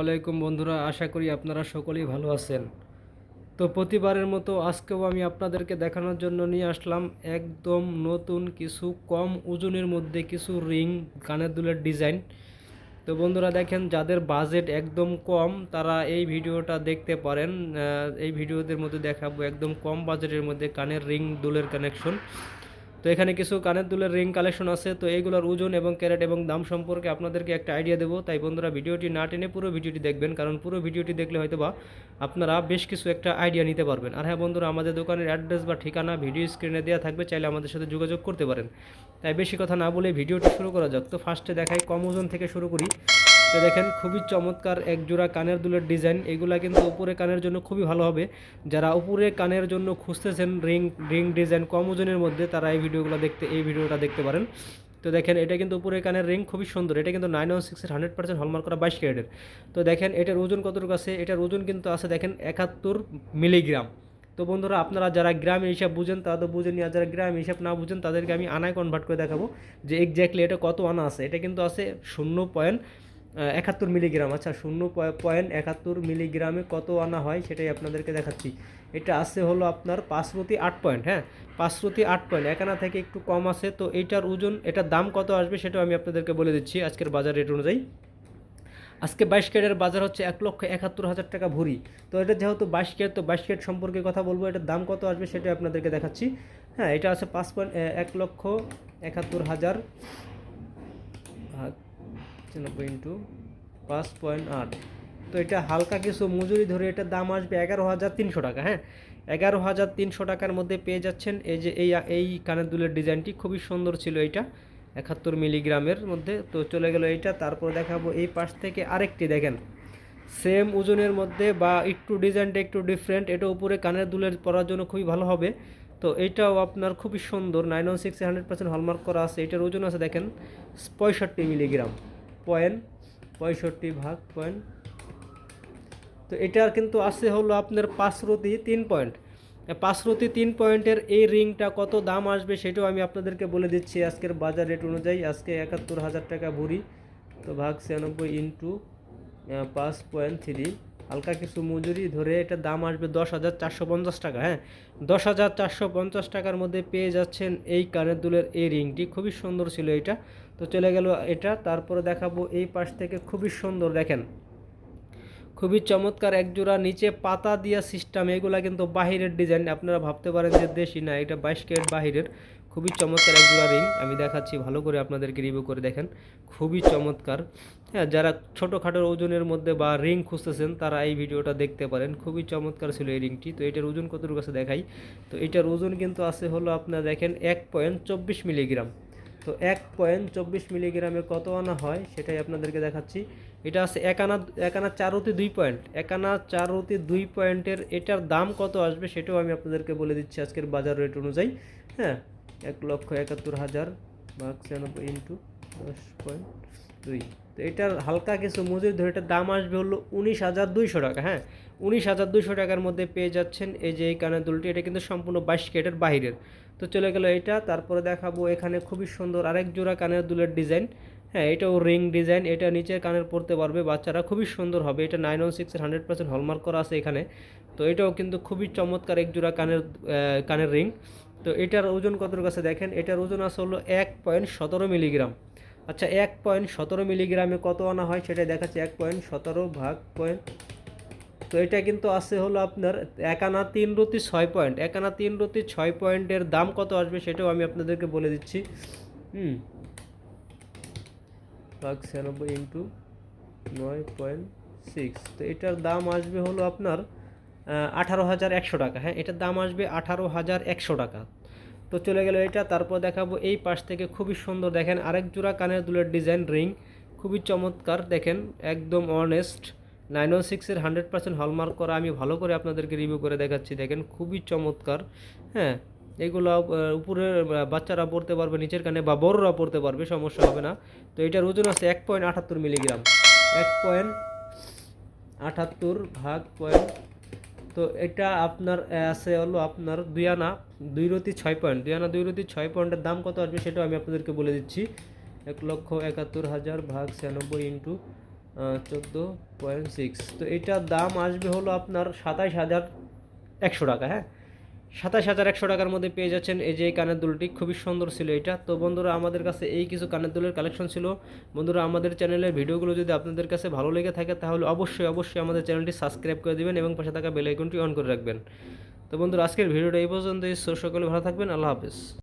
আলাইকুম বন্ধুরা, আশা করি আপনারা সকলেই ভালো আছেন। তো প্রতিবারের মতো আজকেও আমি আপনাদেরকে দেখানোর জন্য নিয়ে আসলাম একদম নতুন কিছু, কম ওজনের মধ্যে কিছু রিং, কানের দুলের ডিজাইন। তো বন্ধুরা দেখেন, যাদের বাজেট একদম কম, তারা এই ভিডিওটা দেখতে পারেন। এই ভিডিওদের মধ্যে দেখাবো একদম কম বাজেটের মধ্যে কানের রিং, দুলের কানেকশন। তো এখানে কিছু কানের দুলের রিং কালেকশন আছে, তো এইগুলোর ওজন এবং ক্যারেট এবং দাম সম্পর্কে আপনাদেরকে একটা আইডিয়া দেবো। তাই বন্ধুরা, ভিডিওটি না টেনে পুরো ভিডিওটি দেখবেন, কারণ পুরো ভিডিওটি দেখলে হয়তো বা আপনারা বেশ কিছু একটা আইডিয়া নিতে পারবেন। আর হ্যাঁ বন্ধুরা, আমাদের দোকানের অ্যাড্রেস বা ঠিকানা ভিডিও স্ক্রিনে দেওয়া থাকবে, চাইলে আমাদের সাথে যোগাযোগ করতে পারেন। তাই বেশি কথা না বলে ভিডিওটি শুরু করা যাক। তো ফার্স্টে দেখাই কম ওজন থেকে শুরু করি। তো দেখেন খুবই চমৎকার এক জোড়া কানের দুলের ডিজাইন। এগুলা কিন্তু উপরে কানের জন্য খুবই ভালো হবে। যারা উপরে কানের জন্য খুঁজতেছেন রিং রিং ডিজাইন কম ওজনের মধ্যে, তারা এই ভিডিওগুলো দেখতে, এই ভিডিওটা দেখতে পারেন। তো দেখেন, এটা কিন্তু উপরে কানের রিং খুবই সুন্দর। এটা কিন্তু নাইন ওয়ান সিক্সের হান্ড্রেড পার্সেন্ট হলমার্ক করা বাইশ ক্যারেটের। তো দেখেন, এটার ওজন কতটুকু আছে? এটার ওজন কিন্তু আছে দেখেন একাত্তর মিলিগ্রাম। তো বন্ধুরা, আপনারা যারা গ্রামের হিসাব বুঝেন তারা তো বুঝেন আর যারা গ্রামের হিসাব না বুঝেন, তাদেরকে আমি আনায় কনভার্ট করে দেখাবো যে এক্স্যাক্টলি এটা কত আনা আছে। এটা কিন্তু আছে শূন্য পয়েন্ট একাত্তর মিলিগ্রাম। আচ্ছা শূন্য পয়েন্ট একাত্তর মিলিগ্রামে কত আনা হয় সেটাই আপনাদেরকে দেখাচ্ছি। এটা আছে হলো আপনার পাঁচরতি আট পয়েন্ট হ্যাঁ? পাঁচরতি আট পয়েন্ট, একানা থেকে একটু কম আছে। তো এইটার ওজন, এটার দাম কত আসবে সেটাও আমি আপনাদেরকে বলে দিচ্ছি আজকের বাজার রেট অনুযায়ী। আজকে বাইশ ক্যারেটের বাজার হচ্ছে এক লক্ষ একাত্তর হাজার টাকা ভরি। তো এটা যেহেতু বাইশ ক্যারেট, তো বাইশ ক্যারেট সম্পর্কে কথা বলব, এটার দাম কত আসবে সেটা আপনাদেরকে দেখাচ্ছি। হ্যাঁ এটা আছে পাঁচ পয়েন্ট এক লক্ষ একাত্তর হাজার নব্বই ইন্টু পাঁচ পয়েন্ট আট। তো এটা হালকা কিছু মজুরি ধরে এটার দাম আসবে এগারো হাজার তিনশো টাকা হ্যাঁ? এগারো হাজার তিনশো টাকার মধ্যে পেয়ে যাচ্ছেন এই যে এই এই কানের দুলের ডিজাইনটি, খুবই সুন্দর ছিল এইটা, একাত্তর মিলিগ্রামের মধ্যে। তো চলে গেল এইটা, তারপর দেখাবো এই পাশ থেকে আরেকটি দেখেন। সেম ওজনের মধ্যে বা একটু ডিজাইনটা একটু ডিফারেন্ট এটা উপরে কানের দুলের পরার জন্য খুবই ভালো হবে। তো এইটাও আপনার খুবই সুন্দর, nine one six hundred percent hallmark করা আছে, এটার ওজন আছে দেখেন পঁয়ষট্টি মিলিগ্রাম। পয়েন্ট, পঁয়ষট্টি ভাগ পয়েন্ট। তো এটার কিন্তু আছে হলো আপনার পাঁচরতি তিন পয়েন্ট। পাঁচরতি তিন পয়েন্টের এই রিংটা কত দাম আসবে সেটাও আমি আপনাদেরকে বলে দিচ্ছি আজকের বাজার রেট অনুযায়ী। আজকে একাত্তর হাজার টাকা ভরি, তো ভাগ ছিয়ানব্বই ইন্টু পাঁচ পয়েন্ট থ্রি। হালকা কিছু মজুরি ধরে এটার দাম আসবে দশ হাজার চারশো পঞ্চাশ টাকা হ্যাঁ। দশ হাজার চারশো পঞ্চাশ টাকার মধ্যে পেয়ে যাচ্ছেন এই কানের দুলের এই রিংটি। খুবই সুন্দর ছিল এটা। তো চলে গেল এটা, তারপরে দেখাবো এই পাশ থেকে খুবই সুন্দর, দেখেন। খুবই চমৎকার একজোড়া নিচে পাতা দিয়া সিস্টেম এগুলা কিন্তু বাহিরের ডিজাইন আপনারা ভাবতে পারেন যে দেশি না, এটা বাইশ ক্যারেট বাহিরের। খুবই চমৎকার একজোড়া রিং আমি দেখাচ্ছি ভালো করে আপনাদেরকে রিভিউ করে দেখেন। খুবই চমৎকার। হ্যাঁ যারা ছোটোখাটো ওজনের মধ্যে বা রিং খুঁজতেছেন, তারা এই ভিডিওটা দেখতে পারেন। খুবই চমৎকার ছিল এই রিংটি তো এটার ওজন কতটুকু আছে দেখাই। তো এটার ওজন কিন্তু আছে হলো আপনারা দেখেন এক পয়েন্ট চব্বিশ মিলিগ্রাম তো এক পয়েন্ট চব্বিশ মিলিগ্রামে কত আনা হয় সেটাই আপনাদেরকে দেখাচ্ছি। এটা আছে এক আনা এক আনা চারতি দুই পয়েন্ট এক আনা চার চারতি দুই পয়েন্টের এটার দাম কত আসবে সেটাও আমি আপনাদেরকে বলে দিচ্ছি আজকের বাজার রেট অনুযায়ী। হ্যাঁ এক লক্ষ একাত্তর হাজার বা ছিয়ানব্বই ইন্টু দশ পয়েন্ট দুই তো এটার হালকা কিছু মজুরি ধরে এটার দাম আসবে হলো উনিশ হাজার দুইশো টাকা হ্যাঁ? উনিশ হাজার দুইশো টাকার মধ্যে পেয়ে যাচ্ছেন এই যে এই কানের দুলটি, এটা কিন্তু সম্পূর্ণ বাইশ কেটের বাহিরের। তো চলে গেল এটা, তারপরে দেখাবো এখানে খুবই সুন্দর আরেক জোড়া কানের দুলের ডিজাইন। হ্যাঁ এটাও রিং ডিজাইন, এটা নিচের কানের পরতে পারবে, বাচ্চারা খুবই সুন্দর হবে। এটা নাইন ওয়ান সিক্সের হান্ড্রেড পার্সেন্ট হলমার্ক করা আছে এখানে। তো এটাও কিন্তু খুবই চমৎকার এক জোড়া কানের কানের রিং। তো এটার ওজন কতটুকু আছে দেখেন, এটার ওজন আছে হলো এক পয়েন্ট সতেরো মিলিগ্রাম। আচ্ছা এক পয়েন্ট সতেরো মিলিগ্রামে কত আনা হয় সেটাই দেখাচ্ছে, এক পয়েন্ট সতেরো ভাগ পয়েন্ট তো এটা কিন্তু আছে হলো আপনার এক আনা তিন রতি ছয় পয়েন্ট এক আনা তিন রতি ছয় পয়েন্টের দাম কত আসবে সেটাও আমি আপনাদেরকে বলে দিচ্ছি। হুম। ভাগ ছিয়ানব্বই ইন্টু নয় পয়েন্ট সিক্স তো এটার দাম আসবে হলো আপনার আঠারো হাজার একশো টাকা হ্যাঁ এটার দাম আসবে আঠারো হাজার একশো টাকা। তো চলে গেল এটা, তারপর দেখাবো এই পাশ থেকে খুবই সুন্দর। দেখেন আরেক জোড়া কানের দুলের ডিজাইন রিং, খুবই চমৎকার, দেখেন একদম অনেস্ট নাইন ওয়ান সিক্সের হান্ড্রেড পার্সেন্ট হলমার্ক করা, আমি ভালো করে আপনাদেরকে রিভিউ করে দেখাচ্ছি। দেখেন খুবই চমৎকার হ্যাঁ এগুলো উপরে বাচ্চারা পড়তে পারবে, নিচের কানে, বা বড়রা পড়তে পারবে, সমস্যা হবে না। তো এটার ওজন আছে এক পয়েন্ট আটাত্তর মিলিগ্রাম এক পয়েন্ট আটাত্তর ভাগ পয়েন্ট তো এটা আপনার আছে হলো আপনার দুই আনা, দুই রতি ছয় পয়েন্ট দুই আনা, দুই রতি ছয় পয়েন্টের দাম কত আসবে সেটাও আমি আপনাদেরকে বলে দিচ্ছি। এক লক্ষ একাত্তর হাজার ভাগ ছিয়ানব্বই ইন্টু চোদ্দ পয়েন্ট সিক্স তো এটার দাম আসবে হলো আপনার সাতাশ হাজার একশো টাকা হ্যাঁ? সাতাশ হাজার একশো টাকার মধ্যে পেয়ে যাচ্ছেন এই যে কানের দুলটি। খুবই সুন্দর ছিল এটা। তো বন্ধুরা, আমাদের কাছে এই কিছু কানের দুলের কালেকশন ছিল। বন্ধুরা, আমাদের চ্যানেলের ভিডিওগুলো যদি আপনাদের কাছে ভালো লেগে থাকে, তাহলে অবশ্যই অবশ্যই আমাদের চ্যানেলটি সাবস্ক্রাইব করে দেবেন এবং পাশে থাকা বেল আইকনটি অন করে রাখবেন। তো বন্ধুরা, আজকের ভিডিওটা এই পর্যন্তই। সকলে ভালো থাকবেন। আল্লাহ হাফেজ।